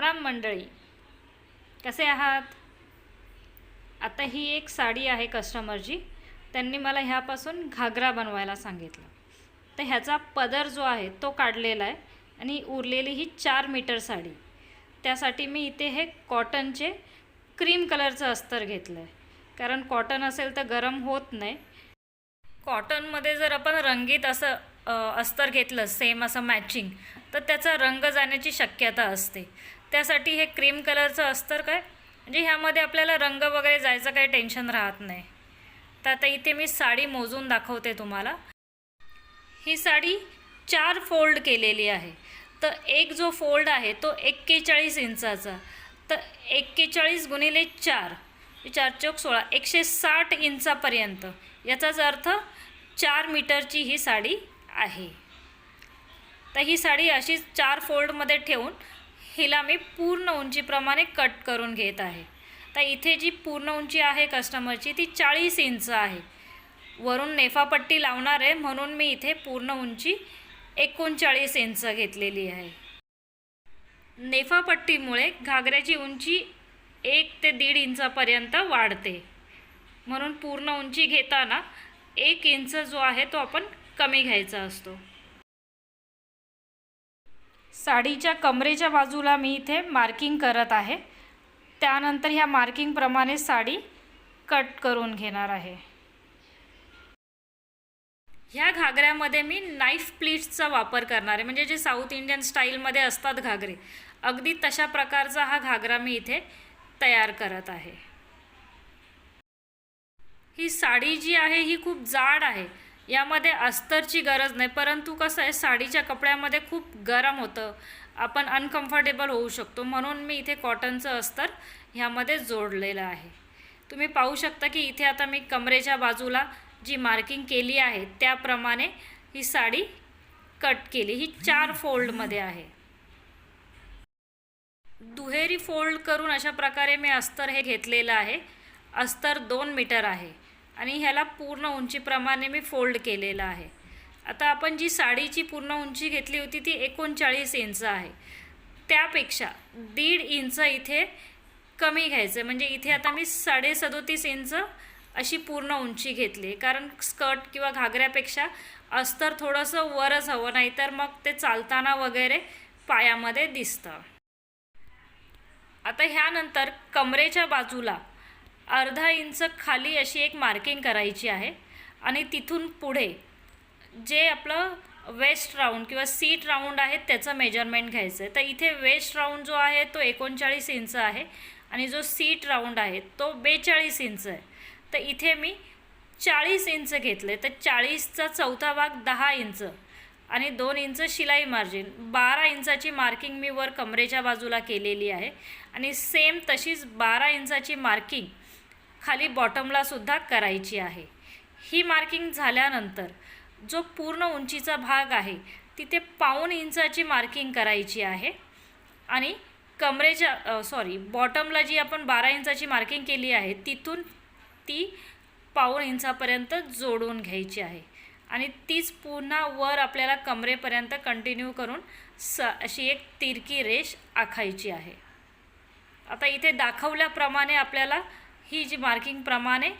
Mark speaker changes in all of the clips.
Speaker 1: राम मंडळी कसे आहात? आता ही एक साडी आहे कस्टमरची त्यांनी मला ह्यापासून घागरा बनवायला सांगितलं. तर ह्याचा पदर जो आहे तो काढलेला आहे आणि उरलेली ही चार मीटर साडी. त्यासाठी मी इथे हे कॉटनचे क्रीम कलरचं अस्तर घेतलं आहे कारण कॉटन असेल तर गरम होत नाही. कॉटनमध्ये जर आपण रंगीत असं अस्तर घेतलं सेम असं मॅचिंग तर त्याचा रंग जाण्याची शक्यता असते. त्यासाठी हे क्रीम कलरचं अस्तर काय? म्हणजे ह्यामध्ये आपल्याला रंग वगैरे जायचं काही टेन्शन राहत नाही. तर आता इथे मी साडी मोजून दाखवते तुम्हाला. ही साडी चार फोल्ड केलेली आहे. तर एक जो फोल्ड आहे तो एक्केचाळीस इंचाचा. तर एक्केचाळीस गुणिले चार चार चौक सोळा एकशे साठ इंचापर्यंत. याचाच अर्थ चार मीटरची ही साडी आहे. तर ही साडी अशीच चार फोल्डमध्ये ठेवून हिला मी पूर्ण उंचीप्रमाणे कट करून घेत आहे. तर इथे जी पूर्ण उंची आहे कस्टमरची ती चाळीस इंच आहे. वरून नेफापट्टी लावणार आहे म्हणून मी इथे पूर्ण उंची एकोणचाळीस इंच घेतलेली आहे. नेफापट्टीमुळे घागऱ्याची उंची एक ते दीड इंचापर्यंत वाढते. म्हणून पूर्ण उंची घेताना एक इंच जो आहे तो आपण कमी घ्यायचा असतो. साडीच्या कमरेच्या बाजूला मी इथे मार्किंग करत आहे. त्यानंतर ह्या मार्किंगप्रमाणे साडी कट करून घेणार आहे. ह्या घागऱ्यामध्ये मी नाईफ प्लीट्सचा वापर करणार आहे. म्हणजे जे साऊथ इंडियन स्टाईलमध्ये असतात घागरे अगदी तशा प्रकारचा हा घागरा मी इथे तयार करत आहे. ही साडी जी आहे ही खूप जाड आहे. यामध्ये अस्तरची गरज नाही परंतु कसं आहे साडीच्या कपड्यामध्ये खूप गरम होतं. आपण अनकम्फर्टेबल होऊ शकतो. म्हणून मी इथे कॉटनचं अस्तर ह्यामध्ये जोडलेलं आहे. तुम्ही पाहू शकता की इथे आता मी कमरेच्या बाजूला जी मार्किंग केली आहे त्याप्रमाणे ही साडी कट केली. ही चार फोल्डमध्ये आहे. दुहेरी फोल्ड करून अशा प्रकारे मी अस्तर हे घेतलेलं आहे. अस्तर दोन मीटर आहे. आणि ह्याला पूर्ण उंचीप्रमाणे मी फोल्ड केलेलं आहे. आता आपण जी साडीची पूर्ण उंची घेतली होती ती एकोणचाळीस इंच आहे. त्यापेक्षा दीड इंच इथे कमी घ्यायचं म्हणजे इथे आता मी साडे सदोतीस इंच अशी पूर्ण उंची घेतली कारण स्कर्ट किंवा घागऱ्यापेक्षा अस्तर थोडंसं वरच हवं नाही तर मग ते चालताना वगैरे पायामध्ये दिसतं. आता ह्यानंतर कमरेच्या बाजूला अर्धा इंच खाली अशी एक मार्किंग करायची आहे. आणि तिथून पुढे जे आपलं वेस्ट राऊंड किंवा सीट राऊंड आहे त्याचं मेजरमेंट घ्यायचं आहे तर इथे वेस्ट राऊंड जो आहे तो एकोणचाळीस इंच आहे आणि जो सीट राऊंड आहे तो बेचाळीस इंच आहे. तर इथे मी चाळीस इंच घेतले तर चाळीसचा चौथा भाग दहा इंच आणि दोन इंच शिलाई मार्जिन बारा इंचाची मार्किंग मी वर कमरेच्या बाजूला केलेली आहे. आणि सेम तशीच बारा इंचाची मार्किंग खाली बॉटमला सुद्धा करायची आहे. ही मार्किंग झाल्यानंतर जो पूर्ण उंचीचा भाग आहे तिथे पाऊण इंचाची मार्किंग करायची आहे. आणि कमरेच्या सॉरी बॉटमला जी आपण बारा इंचाची मार्किंग केली आहे तिथून ती पाऊण इंचापर्यंत जोडून घ्यायची आहे. आणि तीच पुन्हा वर आपल्याला कमरेपर्यंत कंटिन्यू करून स अशी एक तिरकी रेष आखायची आहे. आता इथे दाखवल्याप्रमाणे आपल्याला ही जी मार्किंगप्रमाणे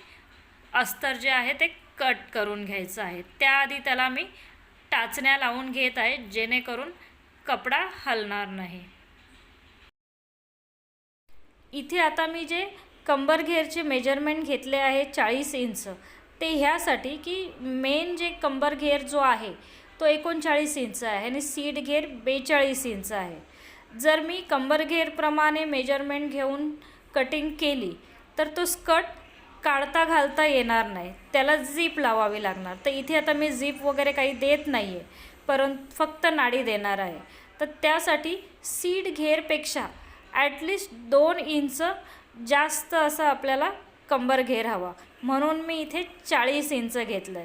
Speaker 1: अस्तर जे आहे ते कट करून घ्यायचं आहे. त्याआधी त्याला मी टाचण्या लावून घेत आहे जेणेकरून कपडा हलणार नाही. इथे आता मी जे कंबर घेरचे मेजरमेंट घेतले आहे चाळीस इंच ते ह्यासाठी की मेन जे कंबर घेर जो आहे तो एकोणचाळीस इंच आहे आणि सीट घेर बेचाळीस इंच आहे. जर मी कंबर घेरप्रमाणे मेजरमेंट घेऊन कटिंग केली तर तो स्कर्ट काढता घालता येणार नाही. त्याला झीप लावावी लागणार. तर इथे आता मी झीप वगैरे काही देत नाही आहे परंतु फक्त नाडी देणार आहे. तर त्यासाठी सीड घेरपेक्षा ॲटलिस्ट दोन इंच जास्त असं आपल्याला कंबर घेर हवा. म्हणून मी इथे चाळीस इंच घेतलं आहे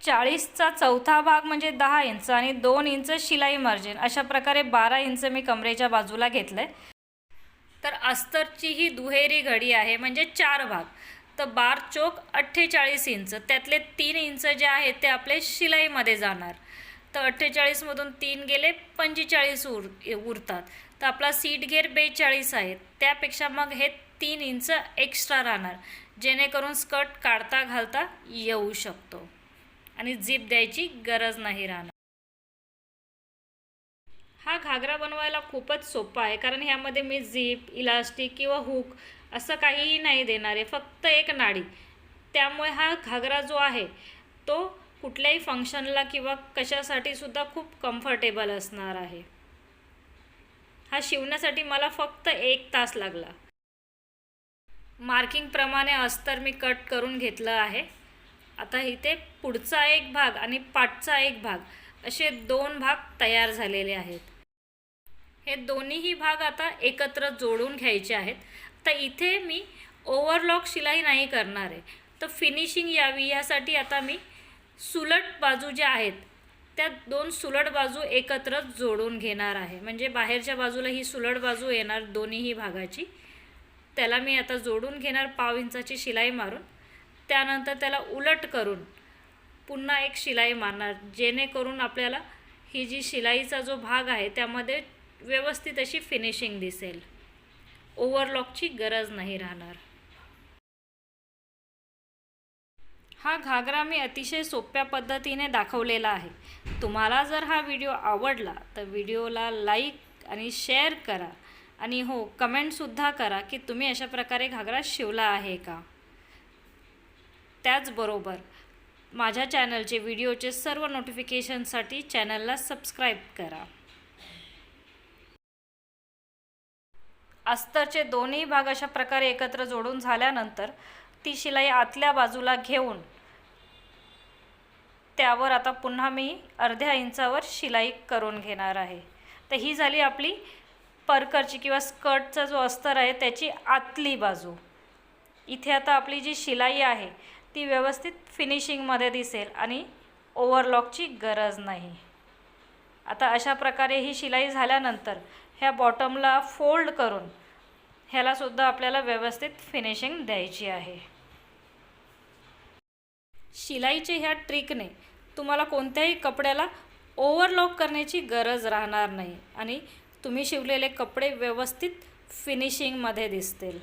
Speaker 1: चाळीसचा चौथा भाग म्हणजे दहा इंच आणि दोन इंच शिलाई मार्जिन. अशा प्रकारे बारा इंच मी कमरेच्या बाजूला घेतलं आहे तर अस्तरची ही दुहेरी घडी आहे म्हणजे चार भाग. तर बार चोक अठ्ठेचाळीस इंच त्यातले तीन इंच जे आहेत ते आपले शिलाईमध्ये जाणार. तर अठ्ठेचाळीसमधून तीन गेले पंचेचाळीस उर उरतात. तर आपला सीट घेर बेचाळीस आहे त्यापेक्षा मग हे तीन इंच एक्स्ट्रा राहणार जेणेकरून स्कर्ट काढता घालता येऊ शकतो. आणि झिप द्यायची गरज नाही राहणार. हा घागरा बनवायला खूपच सोपा आहे कारण ह्यामध्ये मी झीप इलास्टिक किंवा हुक असं काहीही नाही देणार आहे फक्त एक नाडी. त्यामुळे हा घागरा जो आहे तो कुठल्याही फंक्शनला किंवा कशासाठी सुद्धा खूप कम्फर्टेबल असणार आहे. हा शिवण्यासाठी मला फक्त एक तास लागला. मार्किंगप्रमाणे अस्तर मी कट करून घेतलं आहे. आता इथे पुढचा एक भाग आणि पाठचा एक भाग असे दोन भाग तयार झालेले आहेत. हे दोन्हीही भाग आता एकत्र जोडून घ्यायचे आहेत. तर इथे मी ओव्हरलॉक शिलाई नाही करणार आहे. तर फिनिशिंग यावी यासाठी आता मी सुलट बाजू ज्या आहेत त्या दोन सुलट बाजू एकत्र जोडून घेणार आहे. म्हणजे बाहेरच्या बाजूला ही सुलट बाजू येणार दोन्हीही भागाची. त्याला मी आता जोडून घेणार पाव इंचाची शिलाई मारून. त्यानंतर त्याला उलट करून पुन्हा एक शिलाई मारणार जेणेकरून आपल्याला ही जी शिलाईचा जो भाग आहे त्यामध्ये व्यवस्थित अशी फिनिशिंग दिसेल. ओव्हरलॉकची गरज नाही राहणार. हा घागरा मी अतिशय सोप्या पद्धतीने दाखवलेला आहे. तुम्हाला जर हा व्हिडिओ आवडला तर व्हिडिओला लाईक आणि शेअर करा. आणि हो कमेंटसुद्धा करा की तुम्ही अशा प्रकारे घागरा शिवला आहे का? त्याचबरोबर माझ्या चॅनलचे व्हिडिओचे सर्व नोटिफिकेशनसाठी चॅनलला सबस्क्राईब करा. अस्तरचे दोन्ही भाग अशा प्रकारे एकत्र जोडून झाल्यानंतर ती शिलाई आतल्या बाजूला घेऊन त्यावर आता पुन्हा मी अर्ध्या इंचावर शिलाई करून घेणार आहे. तर ही झाली आपली परकरची किंवा स्कर्टचा जो अस्तर आहे त्याची आतली बाजू. इथे आता आपली जी शिलाई आहे ती व्यवस्थित फिनिशिंगमध्ये दिसेल आणि ओव्हरलॉकची गरज नाही. आता अशा प्रकारे ही शिलाई झाल्यानंतर ह्या बॉटमला फोल्ड करून ह्यालासुद्धा आपल्याला व्यवस्थित फिनिशिंग द्यायची आहे. शिलाईच्या ह्या ट्रिकने तुम्हाला कोणत्याही कपड्याला ओव्हरलॉक करण्याची गरज राहणार नाही आणि तुम्ही शिवलेले कपडे व्यवस्थित फिनिशिंगमध्ये दिसतील.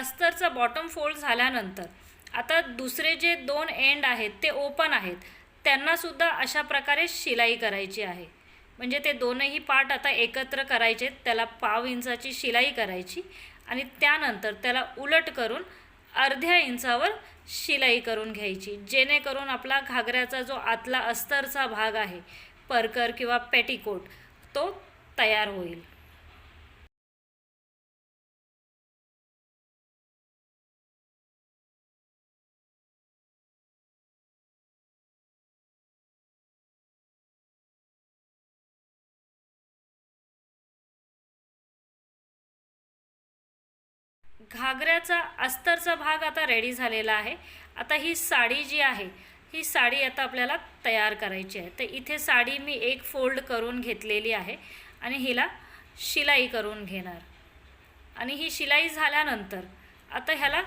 Speaker 1: अस्तरचा बॉटम फोल्ड झाल्यानंतर आता दुसरे जे दोन एंड आहेत ते ओपन आहेत त्यांनासुद्धा अशा प्रकारे शिलाई करायची आहे. म्हणजे ते दोनही पार्ट आता एकत्र करायचे त्याला पाव इंचाची शिलाई करायची आणि त्यानंतर त्याला उलट करून अर्ध्या इंचावर शिलाई करून घ्यायची जेणेकरून आपला घागऱ्याचा जो आतला अस्तरचा भाग आहे परकर किंवा पेटीकोट तो तयार होईल. घागऱ्याचा अस्तरचा भाग आता रेडी झालेला आहे. आता ही साडी जी आहे ही साडी आता आपल्याला तयार करायची आहे. तर इथे साडी मी एक फोल्ड करून घेतलेली आहे आणि हिला शिलाई करून घेणार. आणि ही शिलाई झाल्यानंतर आता ह्याला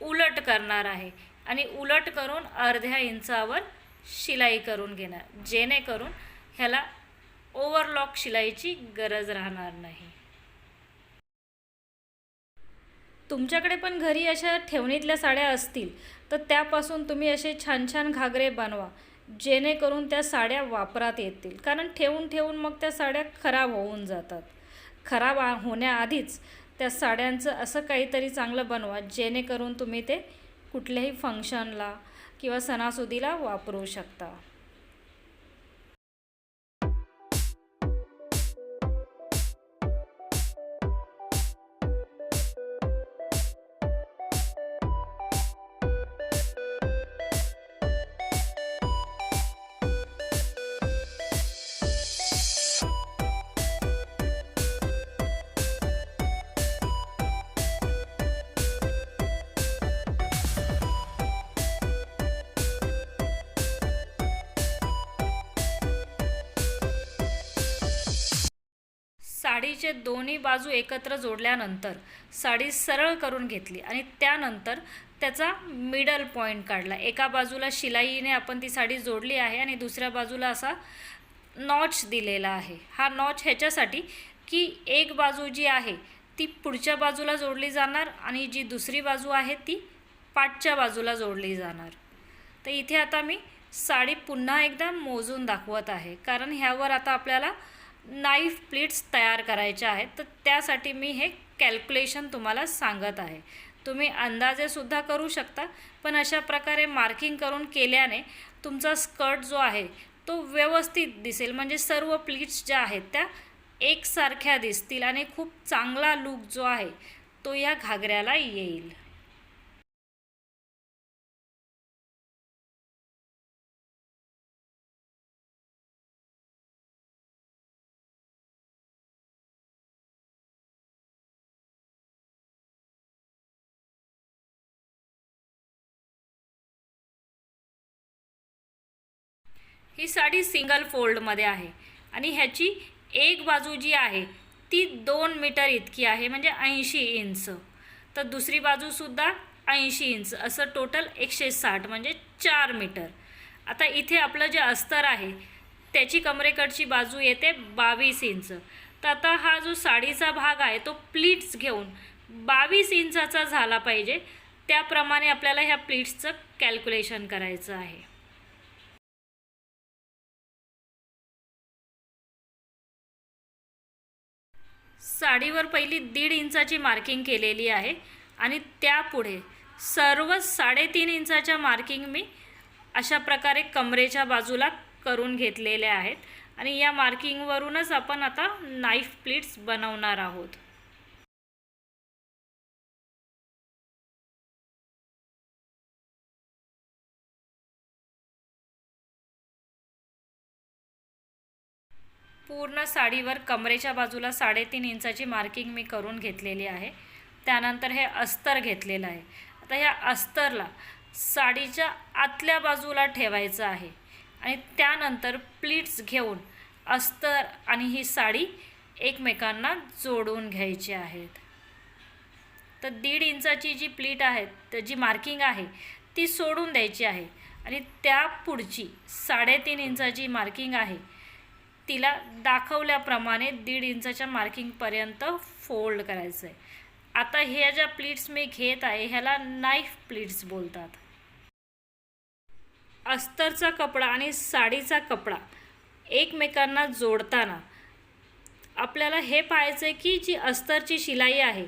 Speaker 1: उलट करणार आहे आणि उलट करून अर्ध्या इंचावर शिलाई करून घेणार. जेणेकरून ह्याला ओव्हरलॉक शिलाईची गरज राहणार नाही. तुमच्याकडे पण घरी अशा ठेवणीतल्या साड्या असतील तर त्यापासून तुम्ही असे छान छान घागरे बनवा जेणेकरून त्या साड्या वापरात येतील. कारण ठेवून ठेवून मग त्या साड्या खराब होऊन जातात. खराब होण्याआधीच त्या साड्यांचं असं काहीतरी चांगलं बनवा जेणेकरून तुम्ही ते कुठल्याही फंक्शनला किंवा सणासुदीला वापरू शकता. साडीचे दोन्ही बाजू एकत्र जोडल्यानंतर साडी सरळ करून घेतली आणि त्यानंतर त्याचा मिडल पॉईंट काढला. एका बाजूला शिलाईने आपण ती साडी जोडली आहे आणि दुसऱ्या बाजूला असा नॉच दिलेला आहे. हा नॉच ह्याच्यासाठी की एक बाजू जी आहे ती पुढच्या बाजूला जोडली जाणार आणि जी दुसरी बाजू आहे ती पाठच्या बाजूला जोडली जाणार. तर इथे आता मी साडी पुन्हा एकदा मोजून दाखवत आहे. कारण ह्यावर आता आपल्याला नाईफ प्लेट्स तयार करायच्या आहेत. तर त्यासाठी मी हे कॅल्क्युलेशन तुम्हाला सांगत आहे. तुम्ही अंदाजेसुद्धा करू शकता पण अशा प्रकारे मार्किंग करून केल्याने तुमचा स्कर्ट जो आहे तो व्यवस्थित दिसेल. म्हणजे सर्व प्लीट्स ज्या आहेत त्या एकसारख्या दिसतील आणि खूप चांगला लूक जो आहे तो या घागऱ्याला येईल. ही साडी सिंगल फोल्डमध्ये आहे. आणि ह्याची एक बाजू जी आहे ती दोन मीटर इतकी आहे म्हणजे ऐंशी इंच. तर दुसरी बाजूसुद्धा ऐंशी इंच असं टोटल एकशे साठ म्हणजे चार मीटर. आता इथे आपलं जे अस्तर आहे त्याची कमरेकडची बाजू येते बावीस इंच. तर आता हा जो साडीचा भाग आहे तो प्लीट्स घेऊन बावीस इंचाचा झाला पाहिजे. त्याप्रमाणे आपल्याला ह्या प्लीट्सचं कॅल्क्युलेशन करायचं आहे. साडीवर पहिली दीड इंचाची मार्किंग केलेली आहे. आणि त्यापुढे सर्व साडेतीन इंचाच्या मार्किंग मी अशा प्रकारे कमरेच्या बाजूला करून घेतलेल्या आहेत. आणि या मार्किंगवरूनच आपण आता नाईफ प्लीट्स बनवणार आहोत. पूर्ण साडीवर कमरेच्या बाजूला साडेतीन इंचाची मार्किंग मी करून घेतलेली आहे. त्यानंतर हे अस्तर घेतलेलं आहे. आता ह्या अस्तरला साडीच्या आतल्या बाजूला ठेवायचं आहे आणि त्यानंतर प्लीट्स घेऊन अस्तर आणि ही साडी एकमेकांना जोडून घ्यायची आहेत. तर दीड इंचाची जी प्लीट आहे तर जी मार्किंग आहे ती सोडून द्यायची आहे. आणि त्या पुढची साडेतीन इंचाची मार्किंग आहे तिला दाखवल्याप्रमाणे दीड इंचाच्या मार्किंगपर्यंत फोल्ड करायचं आहे आता ह्या ज्या प्लीट्स मी घेत आहे ह्याला नाईफ प्लीट्स बोलतात. अस्तरचा कपडा आणि साडीचा कपडा एकमेकांना जोडताना आपल्याला हे पाहायचं आहे की जी अस्तरची शिलाई आहे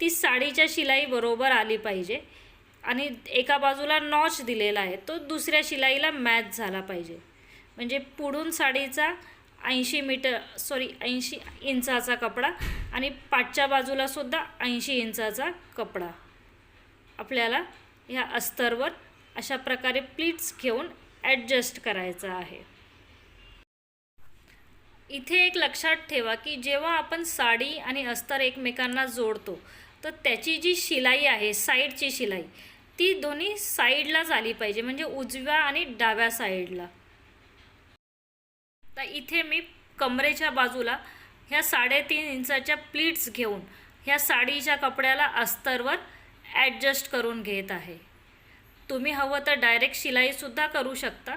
Speaker 1: ती साडीच्या शिलाईबरोबर आली पाहिजे आणि एका बाजूला नॉच दिलेला आहे तो दुसऱ्या शिलाईला मॅच झाला पाहिजे. म्हणजे पुढून साडीचा ऐंशी मीटर सॉरी ऐंशी इंचाचा कपडा आणि पाठच्या बाजूलासुद्धा ऐंशी इंचाचा कपडा. आपल्याला ह्या अस्तरवर अशा प्रकारे प्लीट्स घेऊन ॲडजस्ट करायचं आहे. इथे एक लक्षात ठेवा की जेव्हा आपण साडी आणि अस्तर एकमेकांना जोडतो तर त्याची जी शिलाई आहे साईडची शिलाई ती दोन्ही साईडलाच आली पाहिजे. म्हणजे उजव्या आणि डाव्या साईडला. तर इथे मी कमरेच्या बाजूला ह्या साडेतीन इंचाच्या प्लीट्स घेऊन ह्या साडीच्या कपड्याला अस्तरवर ॲडजस्ट करून घेत आहे. तुम्ही हवं तर डायरेक्ट शिलाईसुद्धा करू शकता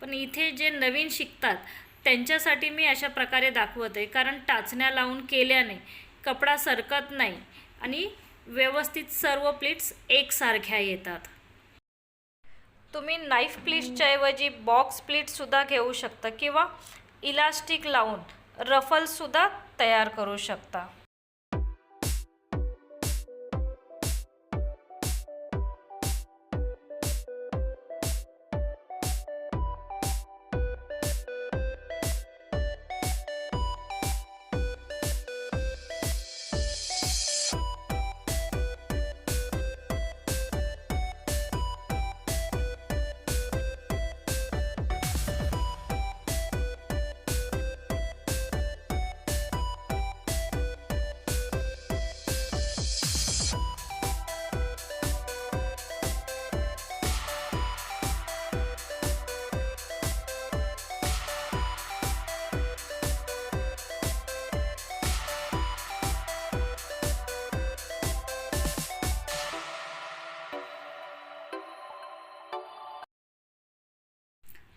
Speaker 1: पण इथे जे नवीन शिकतात त्यांच्यासाठी मी अशा प्रकारे दाखवत आहे कारण टाचण्या लावून केल्याने कपडा सरकत नाही आणि व्यवस्थित सर्व प्लीट्स एकसारख्या येतात. तुम्ही नाईफ प्लीट्सच्या ऐवजी बॉक्स प्लीटसुद्धा घेऊ शकता किंवा इलास्टिक लावून रफलसुद्धा तयार करू शकता.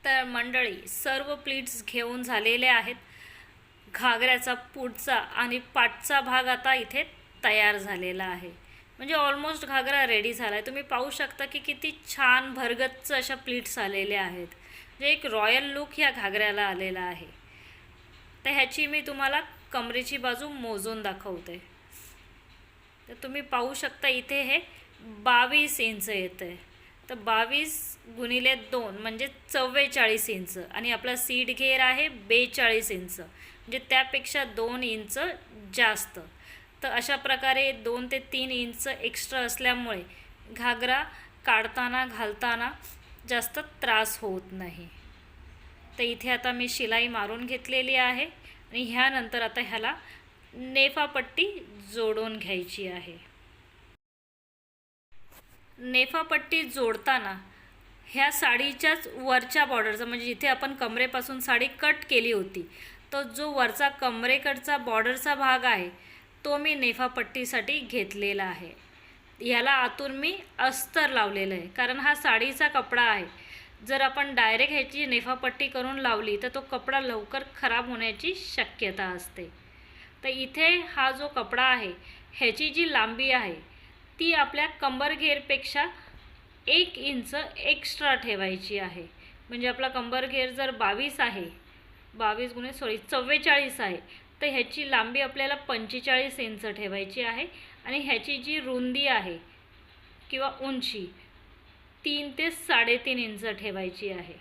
Speaker 1: तर मंडळी सर्व प्लीट्स घेऊन झालेले आहेत. घागऱ्याचा पुढचा आणि पाठचा भाग आता इथे तयार झालेला आहे. म्हणजे ऑलमोस्ट घागरा रेडी झाला आहे तुम्ही पाहू शकता की किती छान भरगच्च अशा प्लीट्स आलेल्या आहेत. म्हणजे एक रॉयल लुक ह्या घागऱ्याला आलेला आहे. तर ह्याची मी तुम्हाला कमरेची बाजू मोजून दाखवते. तर तुम्ही पाहू शकता इथे हे बावीस इंच येतं आहे तर बावीस गुणिले दोन म्हणजे चव्वेचाळीस इंच. आणि आपला सीट घेर आहे बेचाळीस इंच. म्हणजे त्यापेक्षा दोन इंच जास्त. तर अशा प्रकारे दोन ते तीन इंच एक्स्ट्रा असल्यामुळे घागरा काढताना घालताना जास्त त्रास होत नाही. तर इथे आता मी शिलाई मारून घेतलेली आहे आणि ह्यानंतर आता ह्याला नेफापट्टी जोडून घ्यायची आहे. नेफापट्टी जोडताना ह्या साडीच्याच वरच्या बॉर्डरचा म्हणजे जिथे आपण कमरेपासून साडी कट केली होती तो जो वरचा कमरेकडचा बॉर्डरचा भाग आहे तो मी नेफापट्टीसाठी घेतलेला आहे. ह्याला आतून मी अस्तर लावलेलं आहे कारण हा साडीचा कपडा आहे. जर आपण डायरेक्ट ह्याची नेफापट्टी करून लावली तर तो कपडा लवकर खराब होण्याची शक्यता असते. तर इथे हा जो कपडा आहे ह्याची जी लांबी आहे ती आपल्या कंबरघेरपेक्षा एक इंच एक्स्ट्रा ठेवायची आहे. म्हणजे आपला कंबरघेर जर बावीस आहे बावीस गुणे सॉरी चव्वेचाळीस आहे तर ह्याची लांबी आपल्याला पंचेचाळीस इंच ठेवायची आहे आणि ह्याची जी रुंदी आहे किंवा उंची तीन ते साडेतीन इंच ठेवायची आहे.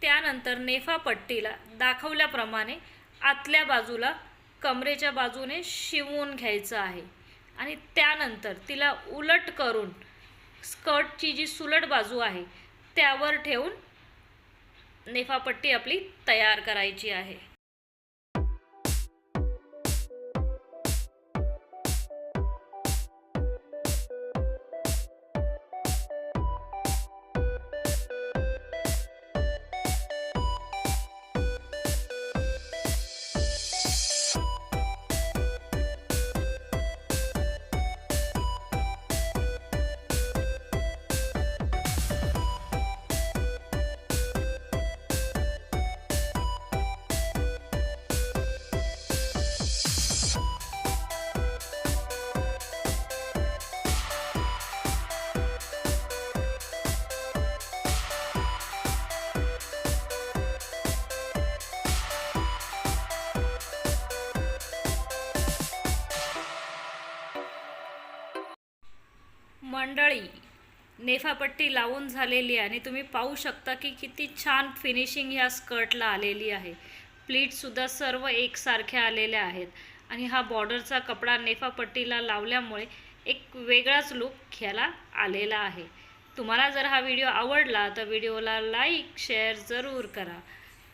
Speaker 1: त्यानंतर नेफा पट्टीला दाखवल्याप्रमाणे आतल्या बाजूला कमरेच्या बाजूने शिवून घ्यायचं आहे. आणि त्यानंतर तिला उलट करून स्कर्टची जी सुलट बाजू आहे त्यावर ठेवून नेफापट्टी आपली तयार करायची आहे. मंडळी नेफापट्टी लावून झालेली आहे आणि तुम्ही पाहू शकता की किती छान फिनिशिंग ह्या स्कर्टला आलेली आहे. प्लीटसुद्धा सर्व एकसारख्या आलेल्या आहेत. आणि हा बॉर्डरचा कपडा नेफापट्टीला लावल्यामुळे एक वेगळाच लुक ह्याला आलेला आहे. तुम्हाला जर हा व्हिडिओ आवडला तर व्हिडिओला लाईक शेअर जरूर करा.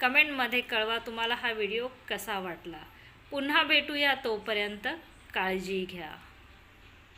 Speaker 1: कमेंटमध्ये कळवा तुम्हाला हा व्हिडिओ कसा वाटला. पुन्हा भेटूया तोपर्यंत काळजी घ्या.